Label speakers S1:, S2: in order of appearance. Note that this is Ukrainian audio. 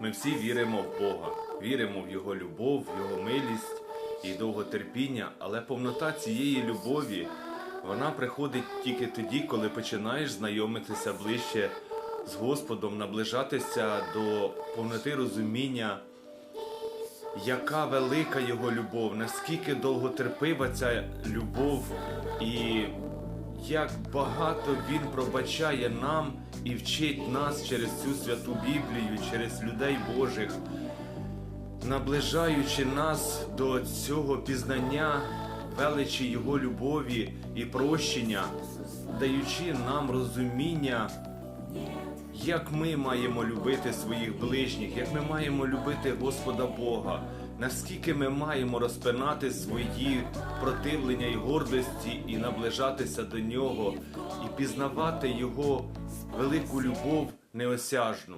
S1: Ми всі віримо в Бога, віримо в Його любов, в Його милість і довготерпіння, але повнота цієї любові вона приходить тільки тоді, коли починаєш знайомитися ближче з Господом, наближатися до повноти розуміння, яка велика Його любов, наскільки довготерпива ця любов і як багато він пробачає нам і вчить нас через цю святу Біблію, через людей Божих, наближаючи нас до цього пізнання величі Його любові і прощення, даючи нам розуміння, як ми маємо любити своїх ближніх, як ми маємо любити Господа Бога, наскільки ми маємо розпинати свої противлення і гордості і наближатися до Нього, і пізнавати Його велику любов неосяжну.